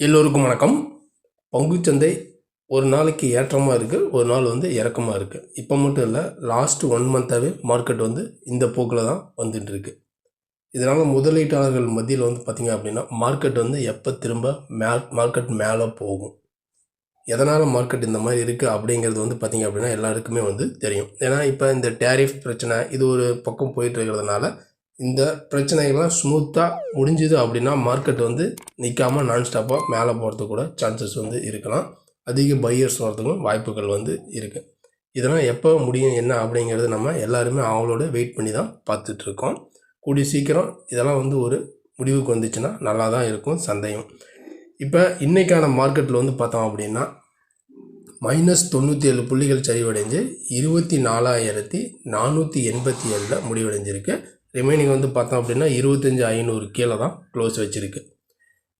எல்லோருக்கும் வணக்கம். பங்குச்சந்தை ஒரு நாளைக்கு ஏற்றமாக இருக்குது ஒரு நாள் வந்து இறக்கமாக இருக்குது இப்போ மட்டும் இல்லை லாஸ்ட் ஒன் மந்த்தாகவே மார்க்கெட் வந்து இந்த போக்கில் தான் வந்துட்டுருக்கு இதனால் முதலீட்டாளர்கள் மத்தியில் வந்து பார்த்திங்க அப்படின்னா மார்க்கெட் வந்து எப்போ திரும்ப மே மார்க்கெட் மேலே போகும். எதனால் மார்க்கெட் இந்த மாதிரி இருக்குது அப்படிங்கிறது வந்து பார்த்திங்க அப்படின்னா எல்லாருக்குமே வந்து தெரியும். ஏன்னா இப்போ இந்த டேரிஃப் பிரச்சனை இது ஒரு பக்கம் போயிட்டு இருக்கிறதுனால இந்த பிரச்சனைகள்லாம் ஸ்மூத்தாக முடிஞ்சுது அப்படின்னா மார்க்கெட் வந்து நிற்காம நான்ஸ்டாப்பாக மேலே போகிறதுக்கு கூட சான்சஸ் வந்து இருக்கலாம். அதிக பையர்ஸ் வரதுக்கும் வாய்ப்புகள் வந்து இருக்குது இதெல்லாம் எப்போ முடியும் என்ன அப்படிங்கிறது நம்ம எல்லாருமே அவங்களோட வெயிட் பண்ணி தான் பார்த்துட்ருக்கோம். கூடிய சீக்கிரம் இதெல்லாம் வந்து ஒரு முடிவுக்கு வந்துச்சுன்னா நல்லா தான் இருக்கும் சந்தேகம் இப்போ இன்றைக்கான மார்க்கெட்டில் வந்து பார்த்தோம் அப்படின்னா மைனஸ் தொண்ணூற்றி ஏழு புள்ளிகள் சரிவடைஞ்சு இருபத்தி நாலாயிரத்தி நானூற்றி எண்பத்தி ஏழில் முடிவடைஞ்சிருக்கு. ரிமைனிங் வந்து பார்த்தோம் அப்படின்னா இருபத்தஞ்சி ஐநூறு கீழே தான் க்ளோஸ் வச்சுருக்கு.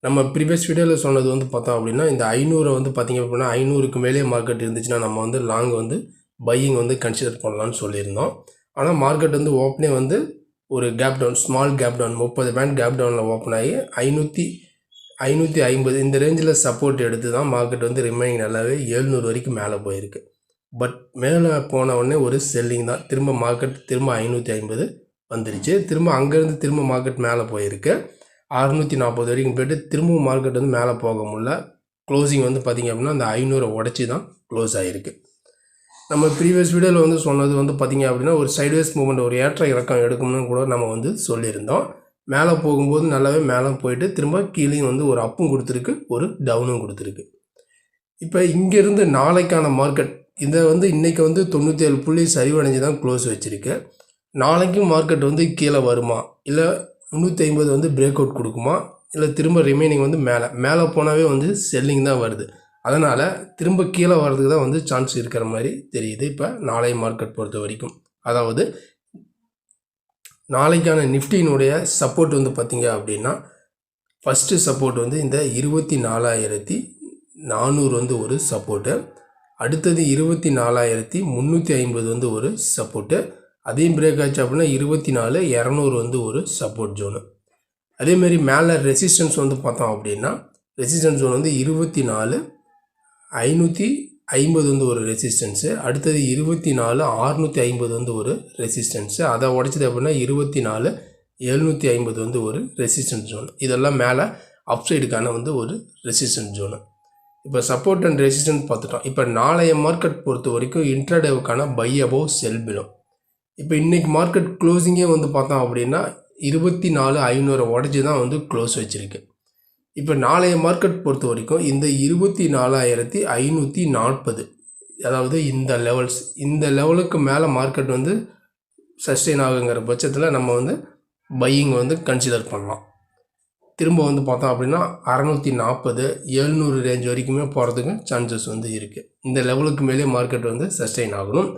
நம்ம ப்ரீவியஸ் வீடியோவில் சொன்னது வந்து பார்த்தோம் அப்படின்னா இந்த ஐநூறை வந்து பார்த்திங்க அப்படின்னா ஐநூறுக்கு மேலே மார்க்கெட் இருந்துச்சுன்னா நம்ம வந்து லாங் வந்து பையிங் வந்து கன்சிடர் பண்ணலான்னு சொல்லியிருந்தோம். ஆனால் மார்க்கெட் வந்து ஓப்பனே வந்து ஒரு gap down small gap down முப்பது பேண்ட் கேப் டவுனில் ஓப்பன் ஆகி ஐநூற்றி ஐநூற்றி ஐம்பது இந்த ரேஞ்சில் சப்போர்ட் எடுத்து தான் மார்க்கெட் வந்து ரிமைனிங் நல்லாவே எழுநூறு வரைக்கும் மேலே போயிருக்கு. பட் மேலே போன உடனே ஒரு செல்லிங் தான். திரும்ப மார்க்கெட் திரும்ப ஐநூற்றி ஐம்பது வந்துருச்சு. திரும்ப அங்கேருந்து திரும்ப மார்க்கெட் மேலே போயிருக்கு. அறுநூற்றி நாற்பது வரைக்கும் போயிட்டு திரும்பவும் மார்க்கெட் வந்து மேலே போக முடியல. க்ளோசிங் வந்து பார்த்திங்க அப்படின்னா அந்த ஐநூறை உடச்சி தான் க்ளோஸ் ஆகிருக்கு நம்ம ப்ரீவியஸ் வீடியோவில் வந்து சொன்னது வந்து பார்த்திங்க அப்படின்னா ஒரு சைட்வேஸ் மூமெண்ட் ஒரு ஏற்ற இறக்கம் எடுக்கணும்னு கூட நம்ம வந்து சொல்லியிருந்தோம். மேலே போகும்போது நல்லாவே மேலே போயிட்டு திரும்ப கீழே வந்து ஒரு அப்பும் கொடுத்துருக்கு ஒரு டவுனும் கொடுத்துருக்கு. இப்போ இங்கேருந்து நாளைக்கான மார்க்கெட் இதை வந்து இன்றைக்கி வந்து தொண்ணூற்றி ஏழு புள்ளி சரிவடைஞ்சு தான் க்ளோஸ் வச்சுருக்கு. நாளைக்கும் மார்க்கெட் வந்து கீழே வருமா? இல்லை முந்நூற்றி ஐம்பது வந்து பிரேக் அவுட் கொடுக்குமா? இல்லை திரும்ப ரிமைனிங் வந்து மேலே? மேலே போனாவே வந்து செல்லிங் தான் வருது. அதனால் திரும்ப கீழே வர்றதுக்கு தான் வந்து சான்ஸ் இருக்கிற மாதிரி தெரியுது இப்போ நாளை மார்க்கெட் பொறுத்த வரைக்கும். அதாவது நாளைக்கான நிஃப்டியினுடைய சப்போர்ட் வந்து பார்த்திங்க அப்படின்னா ஃபஸ்ட்டு சப்போர்ட் வந்து இந்த இருபத்தி நாலாயிரத்தி நானூறு வந்து ஒரு சப்போர்ட்டு அடுத்தது இருபத்தி நாலாயிரத்தி முந்நூற்றி ஐம்பது வந்து ஒரு சப்போர்ட்டு அதையும் பிரேக் ஆச்சு அப்படின்னா இருபத்தி நாலு இரநூறு வந்து ஒரு சப்போர்ட் ஜோனு அதேமாரி மேலே ரெசிஸ்டன்ஸ் வந்து பார்த்தோம் அப்படின்னா ரெசிஸ்டன்ஸ் ஜோன் வந்து இருபத்தி நாலு ஐநூற்றி ஐம்பது வந்து ஒரு ரெசிஸ்டன்ஸு அடுத்தது இருபத்தி நாலு ஆறுநூற்றி ஐம்பது வந்து ஒரு ரெசிஸ்டன்ஸு அதை உடைச்சது அப்படின்னா இருபத்தி நாலு எழுநூற்றி ஐம்பது வந்து ஒரு ரெசிஸ்டன்ஸ் ஜோன் இதெல்லாம் மேலே அப்சைடுக்கான வந்து ஒரு ரெசிஸ்டன்ஸ் ஜோனு இப்போ சப்போர்ட் அண்ட் ரெசிஸ்டன்ஸ் பார்த்துட்டோம். இப்போ நாளைய மார்க்கெட் பொறுத்த வரைக்கும் இன்ட்ராடேவுக்கான பை அபோவ் செல் பிலோ இப்போ இன்றைக்கி மார்க்கெட் க்ளோஸிங்கே வந்து பார்த்தோம் அப்படின்னா இருபத்தி நாலு ஐநூறு உடஞ்சி தான் வந்து க்ளோஸ் வச்சுருக்கு. இப்போ நாளைய மார்க்கெட் பொறுத்த வரைக்கும் இந்த இருபத்தி நாலாயிரத்தி ஐநூற்றி நாற்பது அதாவது இந்த லெவல்ஸ் இந்த லெவலுக்கு மேலே மார்க்கெட் வந்து சஸ்டெயின் ஆகுங்கிற பட்சத்தில் நம்ம வந்து பையிங் வந்து கன்சிடர் பண்ணலாம். திரும்ப வந்து பார்த்தோம் அப்படின்னா அறநூற்றி நாற்பது எழுநூறு ரேஞ்ச் வரைக்குமே போகிறதுக்கு சான்சஸ் வந்து இருக்குது இந்த லெவலுக்கு மேலே மார்க்கெட் வந்து சஸ்டெயின் ஆகணும்.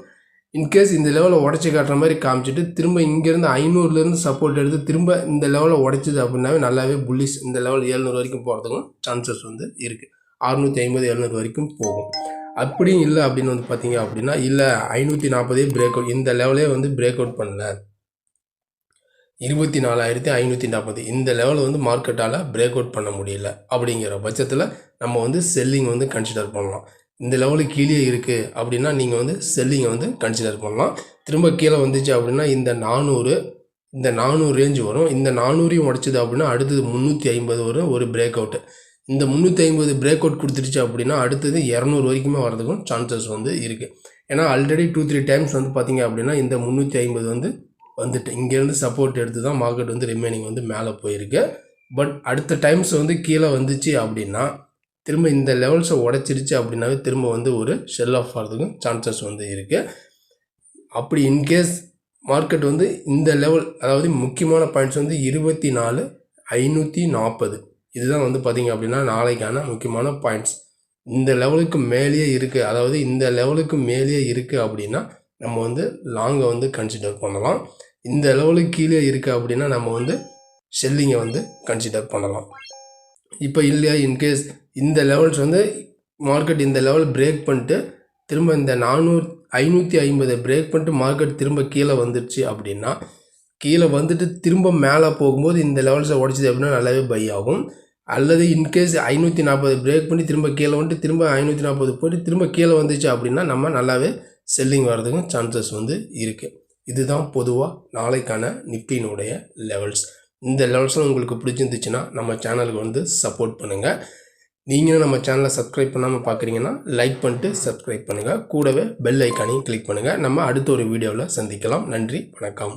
இன்கேஸ் இந்த லெவலில் உடச்சி காட்டுற மாதிரி காமிச்சிட்டு திரும்ப இங்கேருந்து ஐநூறுலேருந்து சப்போர்ட் எடுத்து திரும்ப இந்த லெவலில் உடைச்சிது அப்படின்னாவே நல்லாவே புல்லிஸ் இந்த லெவல் ஏழ்நூறு வரைக்கும் போகிறதுக்கும் சான்சஸ் வந்து இருக்குது அறுநூற்றி ஐம்பது எழுநூறு வரைக்கும் போகும். அப்படியும் இல்லை அப்படின்னு வந்து பார்த்தீங்க அப்படின்னா இல்லை ஐநூற்றி நாற்பதே பிரேக் அவுட் இந்த லெவலே வந்து பிரேக் அவுட் பண்ணல. இருபத்தி நாலாயிரத்தி ஐநூற்றி நாற்பது இந்த லெவலை வந்து மார்க்கெட்டால் பிரேக் அவுட் பண்ண முடியல. அப்படிங்கிற பட்சத்தில் நம்ம வந்து செல்லிங் வந்து கன்சிடர் பண்ணலாம். இந்த லெவலுக்கு கீழே இருக்குது அப்படின்னா நீங்கள் வந்து செல்லிங்கை வந்து கன்சிடர் பண்ணலாம். திரும்ப கீழே வந்துச்சு அப்படின்னா இந்த நானூறு இந்த நானூறு ரேஞ்சு வரும். இந்த நானூறையும் உடச்சிது அப்படின்னா அடுத்தது முந்நூற்றி ஐம்பது வரும் ஒரு பிரேக் அவுட்டு இந்த முந்நூற்றி ஐம்பது பிரேக் அவுட் கொடுத்துருச்சு அப்படின்னா அடுத்தது இரநூறு வரைக்குமே வரதுக்கும் சான்சஸ் வந்து இருக்குது ஏன்னா ஆல்ரெடி டூ த்ரீ டைம்ஸ் வந்து பார்த்தீங்க அப்படின்னா இந்த முந்நூற்றி ஐம்பது வந்து வந்துட்டு இங்கேருந்து சப்போர்ட் எடுத்து தான் மார்க்கெட் வந்து ரிமைனிங் வந்து மேலே போயிருக்கு. பட் அடுத்த டைம்ஸ் வந்து கீழே வந்துச்சு அப்படின்னா திரும்ப இந்த லெவல்ஸை உடச்சிருச்சு அப்படின்னாவே திரும்ப வந்து ஒரு ஷெல் ஆஃப் ஆகிறதுக்கும் சான்சஸ் வந்து இருக்குது அப்படி இன்கேஸ் மார்க்கெட் வந்து இந்த லெவல் அதாவது முக்கியமான பாயிண்ட்ஸ் வந்து இருபத்தி நாலு ஐநூற்றி நாற்பது இதுதான் வந்து பார்த்திங்க அப்படின்னா நாளைக்கான முக்கியமான பாயிண்ட்ஸ் இந்த லெவலுக்கு மேலேயே இருக்குது அதாவது இந்த லெவலுக்கு மேலேயே இருக்குது அப்படின்னா நம்ம வந்து லாங்கை வந்து கன்சிடர் பண்ணலாம். இந்த லெவலுக்கு கீழே இருக்குது அப்படின்னா நம்ம வந்து ஷெல்லிங்கை வந்து கன்சிடர் பண்ணலாம். இப்போ இல்லையா இன்கேஸ் இந்த லெவல்ஸ் வந்து மார்க்கெட் இந்த லெவல் பிரேக் பண்ணிட்டு திரும்ப இந்த நானூறு ஐநூற்றி ஐம்பதை பிரேக் பண்ணிட்டு மார்க்கெட் திரும்ப கீழே வந்துடுச்சு அப்படின்னா கீழே வந்துட்டு திரும்ப மேலே போகும்போது இந்த லெவல்ஸை உடச்சிது அப்படின்னா நல்லாவே பை ஆகும். அல்லது இன்கேஸ் ஐநூற்றி நாற்பது பிரேக் பண்ணி திரும்ப கீழே வந்துட்டு திரும்ப ஐநூற்றி நாற்பது போட்டு திரும்ப கீழே வந்துச்சு அப்படின்னா நம்ம நல்லாவே செல்லிங் வர்றதுக்கும் சான்சஸ் வந்து இருக்குது இதுதான் பொதுவாக நாளைக்கான நிப்பினுடைய லெவல்ஸ் இந்த லெவல்ஸும் உங்களுக்கு பிடிச்சிருந்துச்சுன்னா நம்ம சேனலுக்கு வந்து சப்போர்ட் பண்ணுங்கள் நீங்களும் நம்ம சேனலை சப்ஸ்கிரைப் பண்ணாமல் பார்க்குறீங்கன்னா லைக் பண்ணிட்டு சப்ஸ்கிரைப் பண்ணுங்கள் கூடவே பெல் ஐக்கானையும் கிளிக் பண்ணுங்கள் நம்ம அடுத்த ஒரு வீடியோவில் சந்திக்கலாம். நன்றி வணக்கம்.